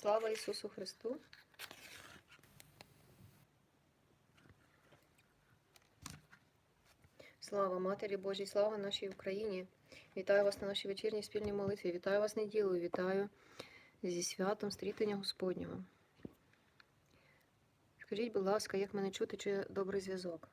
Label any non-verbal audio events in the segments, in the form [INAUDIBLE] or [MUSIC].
Слава Ісусу Христу! Слава Матері Божій, слава нашій Україні! Вітаю вас на нашій вечірній спільній молитві. Вітаю вас неділею, вітаю зі святом стрітення Господнього. Скажіть, будь ласка, як мене чути, чи добрий зв'язок?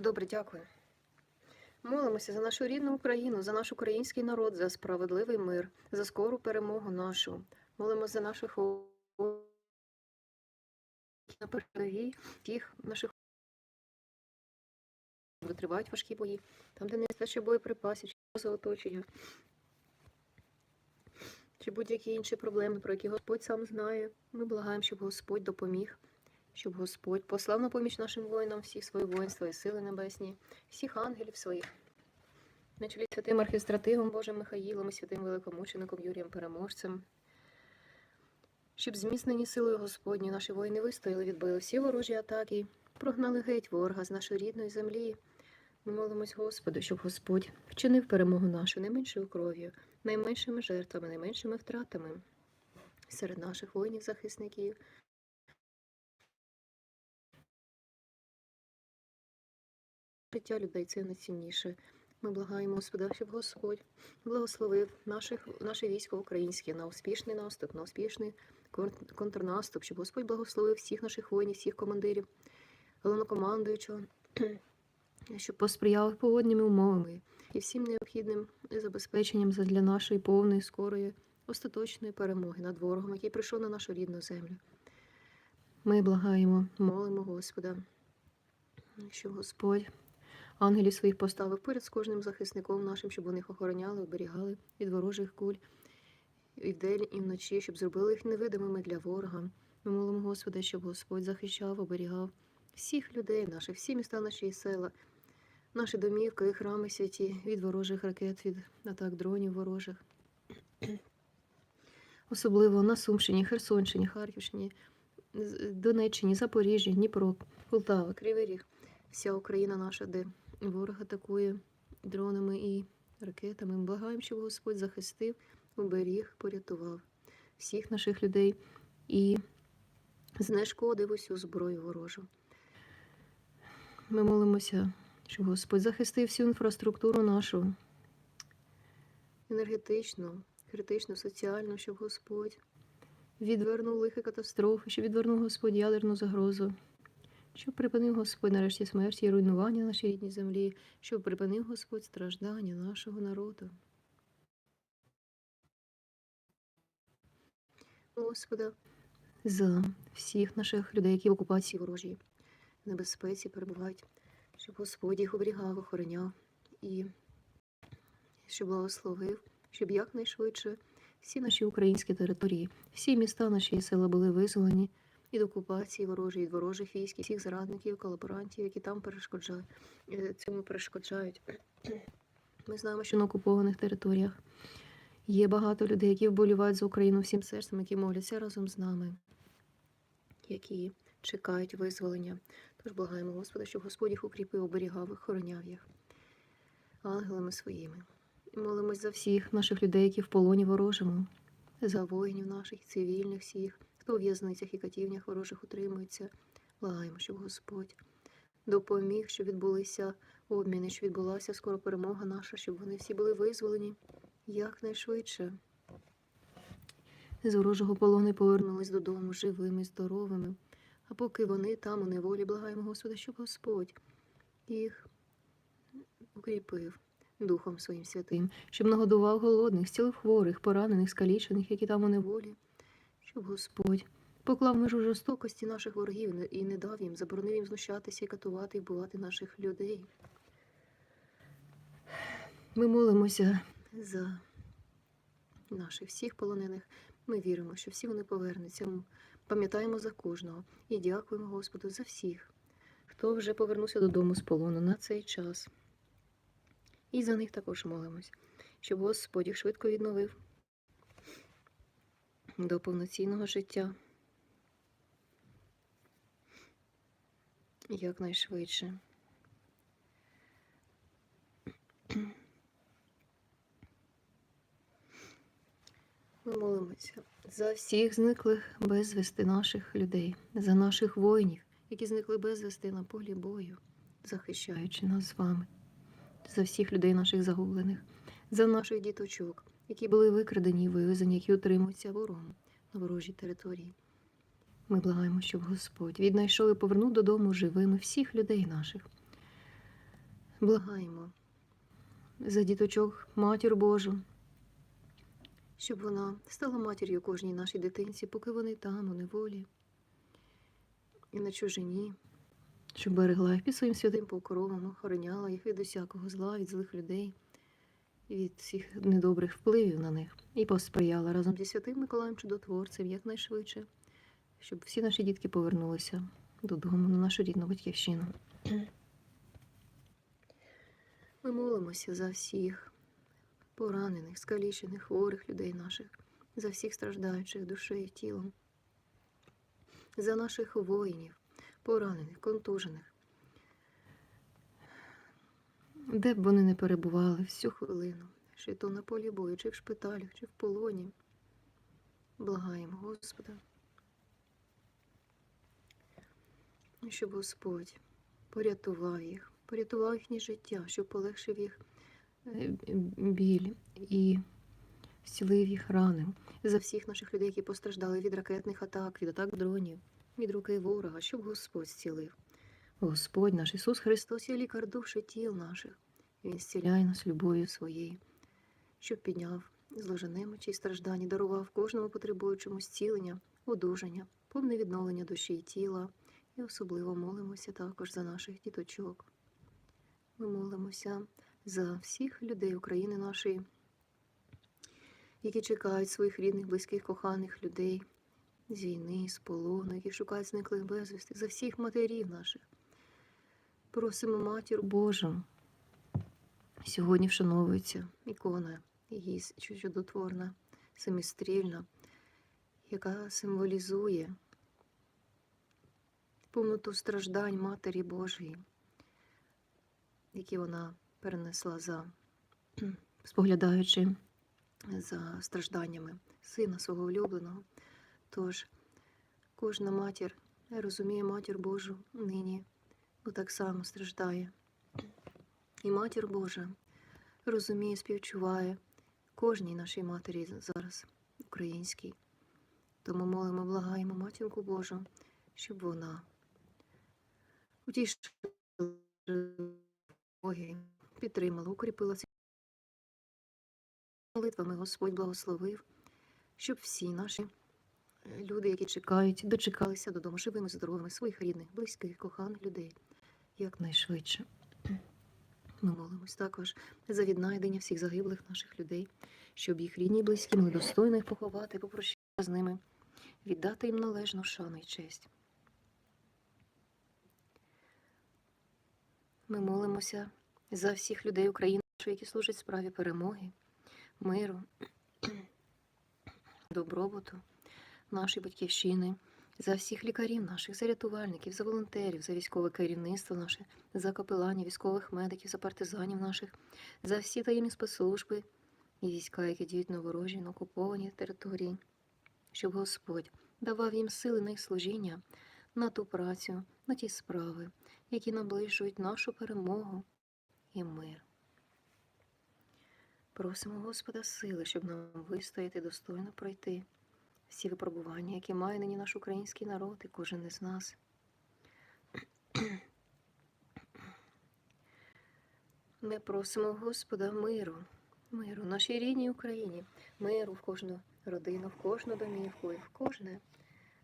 Чути добре, дякую. Молимося за нашу рідну Україну, за наш український народ, за справедливий мир, за скору перемогу нашу. Молимося за наших на передовій, тих наших витривають важкі бої, там, де не вистачає боєприпасів, чи оточення, чи будь-які інші проблеми, про які Господь сам знає. Ми благаємо, щоб Господь допоміг, щоб Господь послав на поміч нашим воїнам всіх своє воїнства і сили небесні, всіх ангелів своїх. На чолі святим архістратигом Божим Михаїлом і святим великомучеником Юрієм Переможцем. Щоб зміцнені силою Господні наші воїни вистояли, відбили всі ворожі атаки, прогнали геть ворога з нашої рідної землі. Ми молимось Господу, щоб Господь вчинив перемогу нашу найменшою кров'ю, найменшими жертвами, найменшими втратами серед наших воїнів-захисників. Життя людей це найцінніше. Ми благаємо Господа, щоб Господь благословив наших, наше військо українське на успішний наступ, на успішний контрнаступ, щоб Господь благословив всіх наших воїнів, всіх командирів, головнокомандуючого, [CLEARS THROAT] щоб посприяв погодними умовами і всім необхідним забезпеченням для нашої повної, скорої, остаточної перемоги над ворогом, який прийшов на нашу рідну землю. Ми благаємо, молимо Господа, щоб Господь ангелів своїх поставив поряд з кожним захисником нашим, щоб вони їх охороняли, оберігали від ворожих куль і вдень, і вночі, щоб зробили їх невидимими для ворога. Ми молимо Господа, щоб Господь захищав, оберігав всіх людей наших, всі міста наші і села, наші домівки храми святі від ворожих ракет, від атак дронів ворожих. [CLEARS THROAT] Особливо на Сумщині, Херсонщині, Харківщині, Донеччині, Запоріжжі, Дніпро, Полтава, Кривий Ріг, вся Україна наша, де ворог атакує дронами і ракетами. Ми благаємо, щоб Господь захистив, уберіг, порятував всіх наших людей і знешкодив усю зброю ворожу. Ми молимося, щоб Господь захистив всю інфраструктуру нашу, енергетичну, критичну, соціальну, щоб Господь відвернув лихі катастрофи, щоб відвернув Господь ядерну загрозу, щоб припинив Господь нарешті смерть і руйнування нашій рідній землі, щоб припинив Господь страждання нашого народу. Господа, за всіх наших людей, які в окупації ворожій, в небезпеці перебувають, щоб Господь їх оберігав, охороняв і щоб благословив, щоб якнайшвидше всі наші українські території, всі міста наші села були визволені від окупації ворожої, від ворожих військ, і всіх зрадників, колаборантів, які там перешкоджають, е, цьому перешкоджають. [CLEARS THROAT] Ми знаємо, що на окупованих територіях є багато людей, які вболівають за Україну всім серцем, які моляться разом з нами, які чекають визволення. Тож благаємо Господа, щоб Господь їх укріпив, оберігав, охороняв їх ангелами своїми. І молимось за всіх наших людей, які в полоні ворожому, за воїнів наших, цивільних всіх, хто у в'язницях і катівнях ворожих утримується. Благаємо, щоб Господь допоміг, щоб відбулися обміни, щоб відбулася скоро перемога наша, щоб вони всі були визволені якнайшвидше. З ворожого полону повернулись додому живими, здоровими. А поки вони там у неволі, благаємо Господа, щоб Господь їх укріпив Духом Своїм Святим, щоб нагодував голодних, зцілив хворих, поранених, скалічених, які там у неволі, щоб Господь поклав межу жорстокості наших ворогів і не дав їм, заборонив їм знущатися і катувати і вбивати наших людей. Ми молимося за наших всіх полонених. Ми віримо, що всі вони повернуться. Пам'ятаємо за кожного і дякуємо Господу за всіх, хто вже повернувся додому з полону на цей час. І за них також молимось, щоб Господь їх швидко відновив до повноцінного життя якнайшвидше. Ми молимося за всіх зниклих безвісти наших людей, за наших воїнів, які зникли безвісти на полі бою, захищаючи нас з вами, за всіх людей наших загублених, за наших діточок, які були викрадені і вивезені, які утримуються ворогом на ворожій території. Ми благаємо, щоб Господь віднайшов і повернув додому живими всіх людей наших. Благаємо за діточок, матір Божу, щоб вона стала матір'ю кожній нашій дитинці, поки вони там, у неволі і на чужині, щоб берегла їх під своїм святим покровом, охороняла їх від усякого зла, від злих людей, від всіх недобрих впливів на них, і посприяла разом зі святим Миколаєм Чудотворцем якнайшвидше, щоб всі наші дітки повернулися додому на нашу рідну батьківщину. Ми молимося за всіх поранених, скалічених, хворих людей наших, за всіх страждаючих душею і тілом, за наших воїнів, поранених, контужених, де б вони не перебували всю хвилину, чи то на полі бою, чи в шпиталях, чи в полоні. Благаємо Господа, щоб Господь порятував їх, порятував їхнє життя, щоб полегшив їх е, біль і зцілив їх рани за всіх наших людей, які постраждали від ракетних атак, від атак дронів, від руки ворога, щоб Господь зцілив. Господь наш Ісус Христос є лікар душ і тіл наших. Він зціляє нас любов'ю своєю, щоб підняв зложенемочі й страждані, дарував кожному потребуючому зцілення, одужання, повне відновлення душі і тіла, і особливо молимося також за наших діточок. Ми молимося за всіх людей України нашої, які чекають своїх рідних, близьких, коханих людей з війни, з полону, які шукають зниклих безвісти, за всіх матерів наших. Просимо матір Божу. Сьогодні вшановується ікона її чудотворна, семистрільна, яка символізує повноту страждань Матері Божої, які вона перенесла за [CLEARS THROAT] споглядаючи за стражданнями сина свого улюбленого. Тож кожна матір розуміє матір Божу нині, бо так само страждає. І матір Божа розуміє, співчуває кожній нашій матері зараз українській. Тому молимо, благаємо матінку Божу, щоб вона утішила Боги, підтримала, укріпила молитвами Господь благословив, щоб всі наші люди, які чекають, дочекалися додому живими, здоровими, своїх рідних, близьких, коханих людей якнайшвидше. Ми молимось також за віднайдення всіх загиблих наших людей, щоб їх рідні і близькі могли достойно їх поховати, попрощатися з ними, віддати їм належну шану і честь. Ми молимося за всіх людей України, які служать справі перемоги, миру, добробуту нашої батьківщини, за всіх лікарів наших, за рятувальників, за волонтерів, за військове керівництво наше, за капеланів, військових медиків, за партизанів наших, за всі таємні спецслужби і війська, які діють на ворожій, на окупованій території, щоб Господь давав їм сили на їх служіння, на ту працю, на ті справи, які наближують нашу перемогу і мир. Просимо Господа сили, щоб нам вистояти достойно пройти всі випробування, які має нині наш український народ і кожен із нас. [CLEARS THROAT] Ми просимо Господа миру, миру нашій рідній Україні, миру в кожну родину, в кожну домівку і в кожне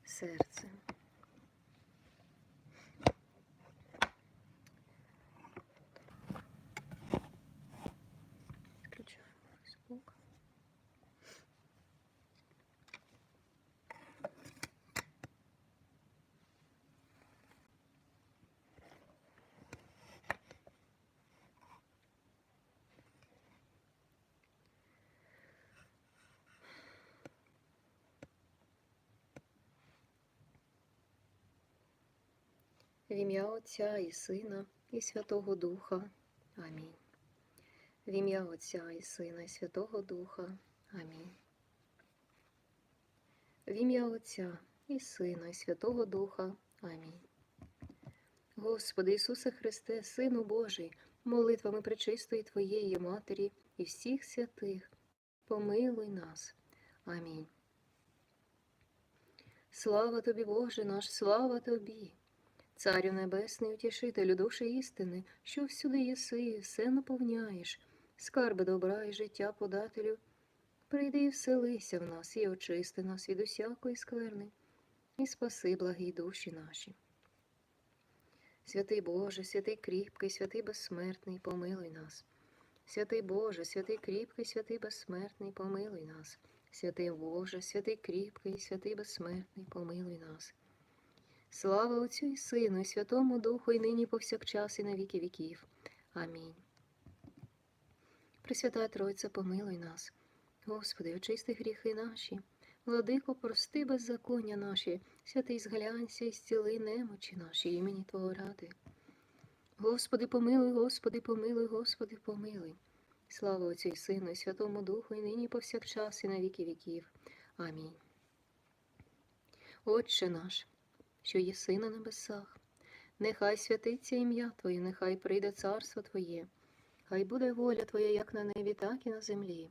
серце. В ім'я Отця і Сина, і Святого Духа. Амінь. В ім'я Отця і Сина, і Святого Духа. Амінь. В ім'я Отця і Сина, і Святого Духа. Амінь. Господи Ісусе Христе, Сину Божий, молитвами пречистої Твоєї Матері і всіх святих, помилуй нас. Амінь. Слава тобі, Боже наш, слава тобі, Царю Небесний, утішителю душі істини, що всюди єси все наповняєш, скарби добра і життя подателю. Прийди і вселися в нас і очисти нас від усякої скверни, і спаси благі душі наші. Святий Боже, святий кріпкий, святий безсмертний, помилуй нас. Святий Боже, святий кріпкий, святий безсмертний, помилуй нас. Святий Боже, святий кріпкий, святий безсмертний, помилуй нас. Слава Отцю і Сину, і Святому Духу, і нині повсякчас, і на віки віків. Амінь. Пресвята Тройця, помилуй нас. Господи, очисти гріхи наші, владико, прости беззаконня наші, святий зглянься і зціли немочі наші, імені Твого ради. Господи, помилуй, Господи, помилуй, Господи, помилуй. Слава Отцю і Сину, і Святому Духу, і нині повсякчас, і на віки віків. Амінь. Отче наш, що єси на небесах, нехай святиться ім'я Твоє, нехай прийде царство Твоє, хай буде воля Твоя, як на небі, так і на землі.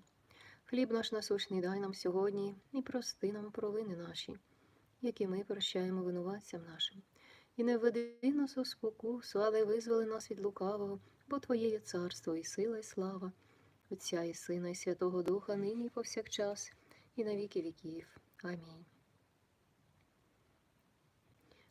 Хліб наш насущний дай нам сьогодні і прости нам провини наші, які ми прощаємо винуватцям нашим. І не введи нас у спокусу, але визволи нас від лукавого, бо Твоє є царство, і сила, і слава, Отця і Сина, і Святого Духа, нині і повсякчас, і на віки віків. Амінь.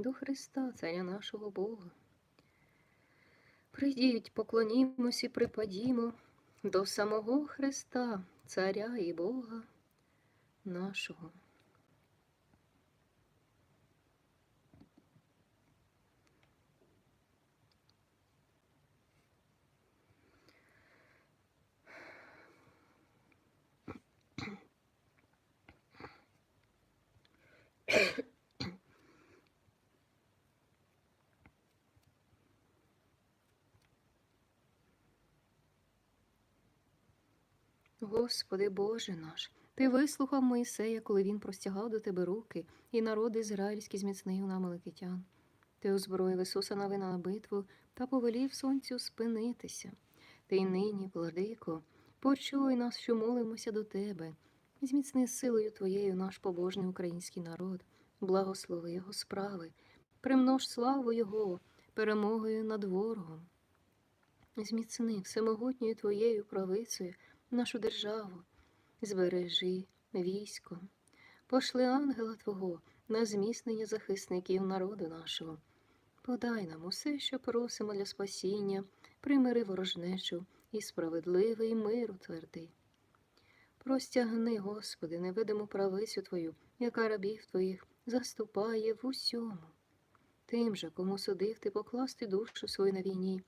до Христа, Царя нашого Бога. Прийдіть, поклонімось і припадімо до самого Христа, Царя і Бога нашого. Господи Боже наш, Ти вислухав Моїсея, коли він простягав до Тебе руки, і народ ізраїльський зміцнив на Меликитян. Ти озброїв Ісуса Навина на битву та повелів сонцю спинитися. Ти й нині, владико, почуй нас, що молимося до Тебе, зміцни силою Твоєю наш побожний український народ, благослови Його справи, примнож славу Його перемогою над ворогом. Зміцни всемогутньою Твоєю правицею нашу державу, збережи військо, пошли ангела Твого на зміцнення захисників народу нашого. Подай нам усе, що просимо для спасіння, примири ворожнечу і справедливий мир утверди. Простягни, Господи, невидиму правицю Твою, яка рабів Твоїх заступає в усьому. Тим же, кому судив ти покласти душу свою на війні,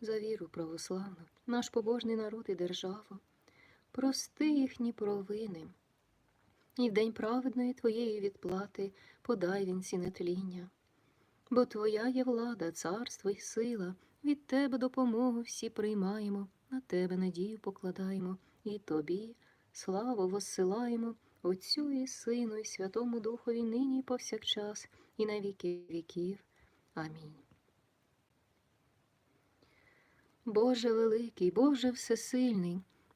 за віру православну, наш побожний народ і державу прости їхні провини, і в день праведної Твоєї відплати подай вінці нетління. Бо Твоя є влада, царство і сила, від Тебе допомогу всі приймаємо, на Тебе надію покладаємо, і Тобі славу воссилаємо, Отцю і Сину, і Святому Духові нині і повсякчас, і на віки віків. Амінь. Боже великий, Боже всесильний.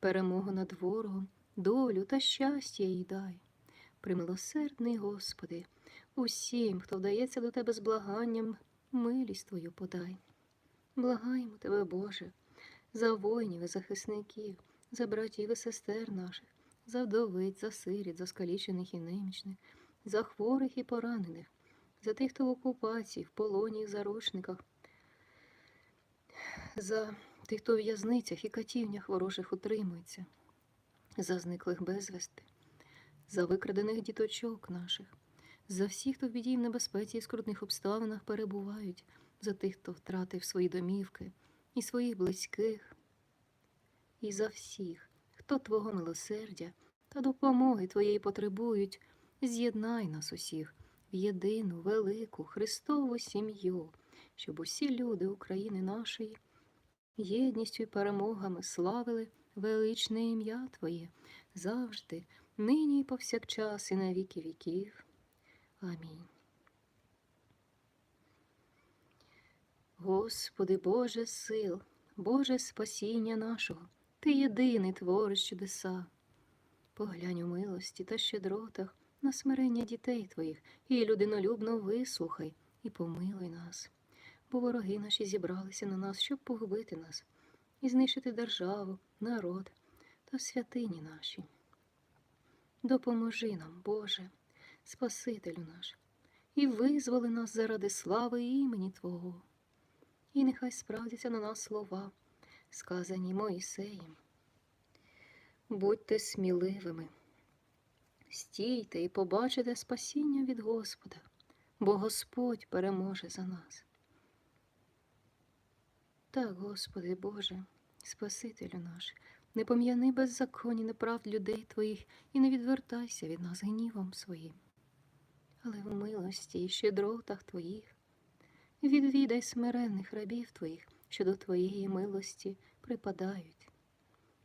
перемогу над ворогом, долю та щастя їй дай. Примилосердний Господи, усім, хто вдається до Тебе з благанням, милість Твою подай. Благаємо Тебе, Боже, за воїнів і захисників, за братів і сестер наших, за вдовиць, за сиріт, за скалічених і немічних, за хворих і поранених, за тих, хто в окупації, в полоні і заручниках, за тих, хто в в'язницях і катівнях ворожих утримується, за зниклих безвісти, за викрадених діточок наших, за всіх, хто в біді й в небезпеці і скрутних обставинах перебувають, за тих, хто втратив свої домівки і своїх близьких, і за всіх, хто Твого милосердя та допомоги Твоєї потребують, з'єднай нас усіх в єдину велику Христову сім'ю, щоб усі люди України нашої єдністю і перемогами славили величне ім'я Твоє завжди, нині і повсякчас, і на віки віків. Амінь. Господи Боже сил, Боже спасіння нашого, Ти єдиний твориш чудеса. Поглянь у милості та щедротах на смирення дітей Твоїх і людинолюбно вислухай і помилуй нас, бо вороги наші зібралися на нас, щоб погубити нас і знищити державу, народ та святині наші. Допоможи нам, Боже, Спасителю наш, і визволи нас заради слави імені Твого. І нехай справдяться на нас слова, сказані Моїсеєм. Будьте сміливими, стійте і побачите спасіння від Господа, бо Господь переможе за нас. Так, Господи Боже, Спасителю наш, не пом'яни беззаконні неправд людей Твоїх і не відвертайся від нас гнівом своїм, але в милості і щедротах Твоїх відвідай смиренних рабів Твоїх, що до Твоєї милості припадають.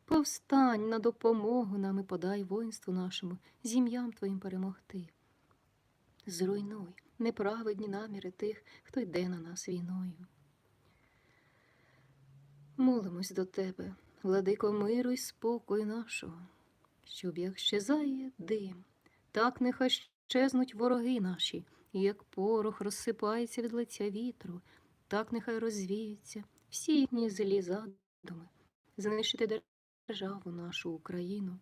Повстань на допомогу нам і подай воїнству нашому, зім'ям Твоїм перемогти. Зруйнуй неправедні наміри тих, хто йде на нас війною. Молимось до Тебе, владико миру й спокою нашого, щоб як щезає дим, так нехай щезнуть вороги наші, як порох розсипається від лиця вітру, так нехай розвіються всі їхні злі задуми, знищити державу нашу Україну.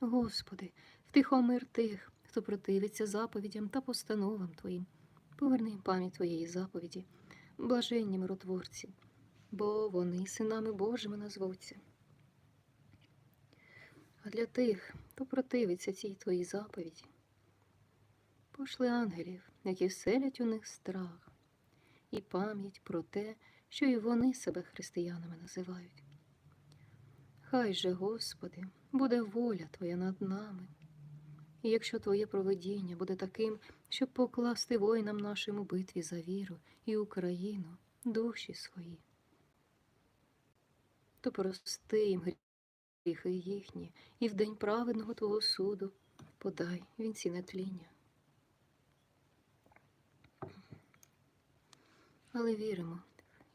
Господи, втихомир тих, хто противиться заповідям та постановам Твоїм. Поверни пам'ять Твоєї заповіді, блаженні миротворці, бо вони синами Божими назвуться. А для тих, хто противиться цій Твоїй заповіді, пошли ангелів, які вселять у них страх, і пам'ять про те, що і вони себе християнами називають. Хай же, Господи, буде воля Твоя над нами. І якщо Твоє проведіння буде таким, щоб покласти воїнам нашим у битві за віру і Україну, душі свої, то прости їм гріхи їхні, і в день праведного Твого суду подай вінці нетління. Але віримо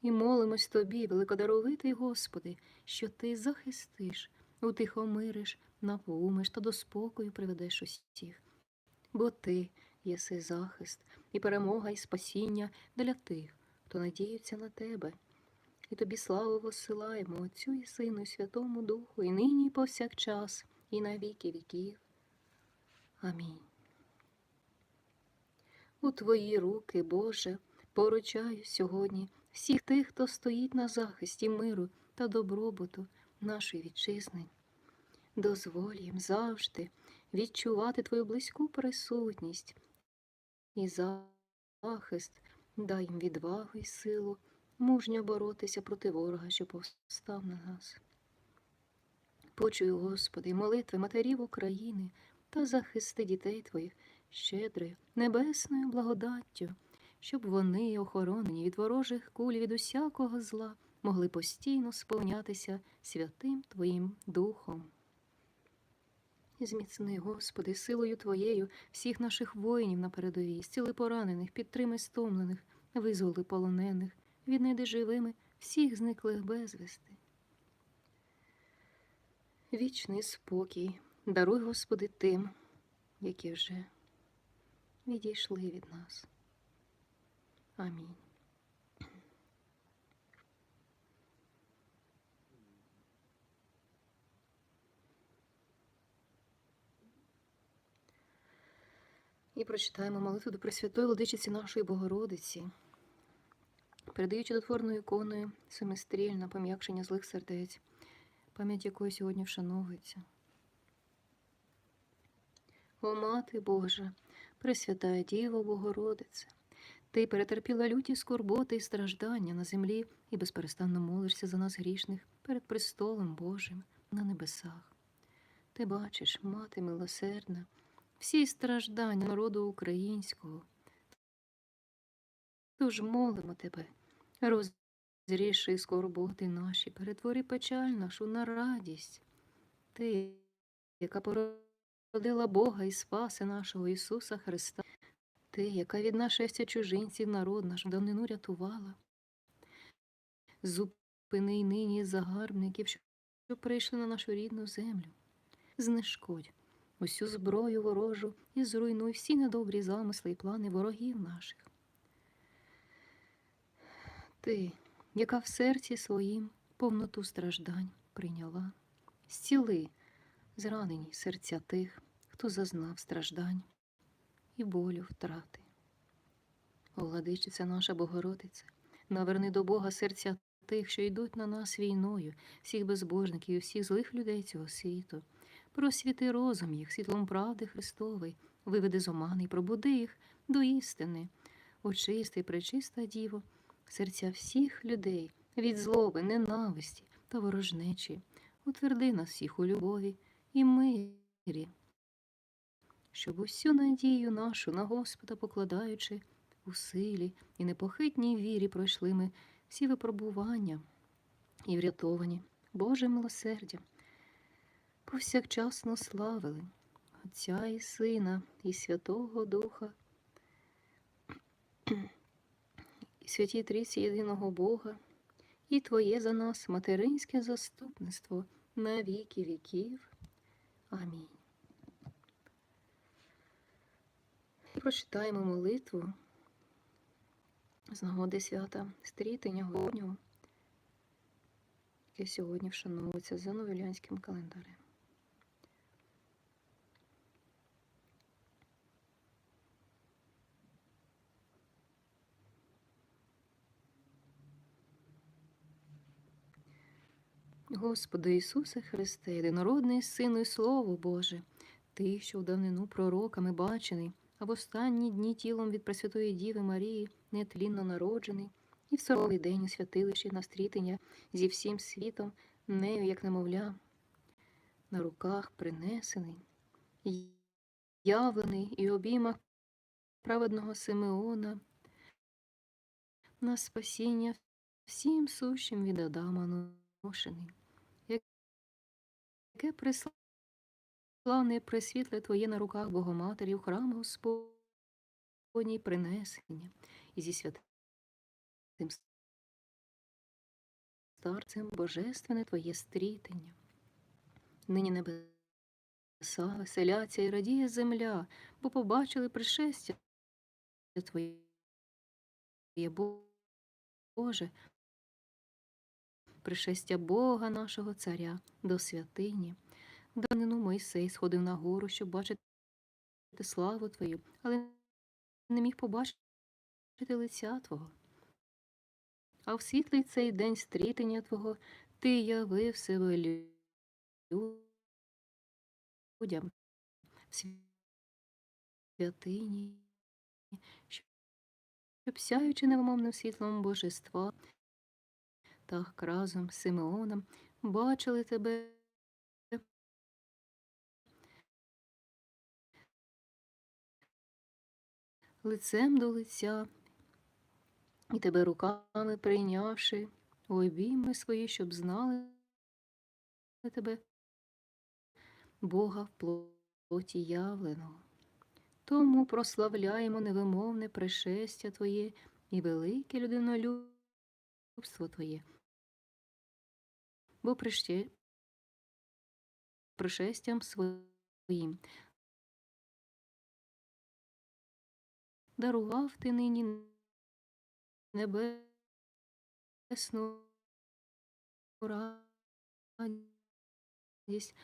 і молимось Тобі, великодаровитий Господи, що Ти захистиш, утихомириш, напоумиш та до спокою приведеш усіх. Бо Ти єси захист і перемога, і спасіння для тих, хто надіється на Тебе. І тобі славу посилаємо Отцю і Сину, і Святому Духу, і нині, і повсякчас, і на віки віків. Амінь. У Твої руки, Боже, поручаю сьогодні всіх тих, хто стоїть на захисті миру та добробуту нашої вітчизни. Дозволь їм завжди відчувати Твою близьку присутність і захист, дай їм відвагу і силу, мужньо боротися проти ворога, що повстав на нас. Почуй, Господи, молитви матерів України та захисти дітей Твоїх щедрою, небесною благодаттю, щоб вони, охоронені від ворожих куль від усякого зла, могли постійно сповнятися святим Твоїм Духом. Зміцни, Господи, силою Твоєю всіх наших воїнів на передовій, зціли поранених, підтримай стомлених, визволи полонених, віднайди живими всіх зниклих безвісти. Вічний спокій, даруй, Господи, тим, які вже відійшли від нас. Амінь. І прочитаємо молитву до Пресвятої Владичиці нашої Богородиці, передаючи дотворною іконою семистріль на пом'якшення злих сердець, пам'ять якої сьогодні вшановується. О Мати Божа, Пресвятая Діво Богородице, ти перетерпіла люті скорботи і страждання на землі і безперестанно молишся за нас грішних перед престолом Божим на небесах. Ти бачиш, мати милосердна, всі страждання народу українського. Тож молимо тебе, розріши скорботи наші, перетвори печаль нашу на радість. Ти, яка породила Бога і спаси нашого Ісуса Христа, ти, яка від нашестя чужинців народ наш давнину рятувала. Зупини й нині загарбників, що прийшли на нашу рідну землю. Знешкодь усю зброю ворожу і зруйнуй всі недобрі замисли і плани ворогів наших. Ти, яка в серці своїм повноту страждань прийняла, зціли зранені серця тих, хто зазнав страждань і болю втрати. О, владичиця наша Богородиця, наверни до Бога серця тих, що йдуть на нас війною, всіх безбожників і всіх злих людей цього світу. Просвіти розум їх світлом правди Христової, виведи з омани, пробуди їх до істини, очисти, пречиста діво, серця всіх людей від злоби, ненависті та ворожнечі, утверди нас всіх у любові і мирі, щоб усю надію нашу на Господа покладаючи у силі і непохитній вірі пройшли ми всі випробування і врятовані Божим милосердям. Повсякчасно славили Отця і Сина, і Святого Духа, і святі Трійці єдиного Бога, і Твоє за нас материнське заступництво на віки віків. Амінь. Прочитаємо молитву з нагоди свята стрітення Господнього, яке сьогодні вшановується за новелянським календарем. Господи Ісусе Христе, єдинородний Сину і Слово Боже, Ти, що в давнину пророками бачений, а в останні дні тілом від Пресвятої Діви Марії нетлінно народжений, і в сороковий день у святилищі на стрітення зі всім світом, нею, як немовля, на руках принесений, явлений і обіймах праведного Симеона, на спасіння всім сущим від Адама ношений яке приславне присвітле Твоє на руках Богоматері в храм Господній принесення і зі святим старцем Божественне Твоє стрітення. Нині небеса веселяться і радіє земля, бо побачили пришестя Твоє Боже, пришестя Бога нашого Царя до святині. В данину Мойсей сходив на гору, щоб бачити славу Твою, але не міг побачити лиця Твого. А в світлий цей день стрітення Твого Ти явив себе людям святині, щоб сяючи невимовним світлом божества, так разом з Симеоном бачили тебе. Лицем до лиця, і тебе руками прийнявши у обійми свої, щоб знали тебе, Бога в плоті явленого. Тому прославляємо невимовне пришестя Твоє і велике людинолюб заступство Твоє. Бо прище... пришестям своїм дарував ти нині небесну радість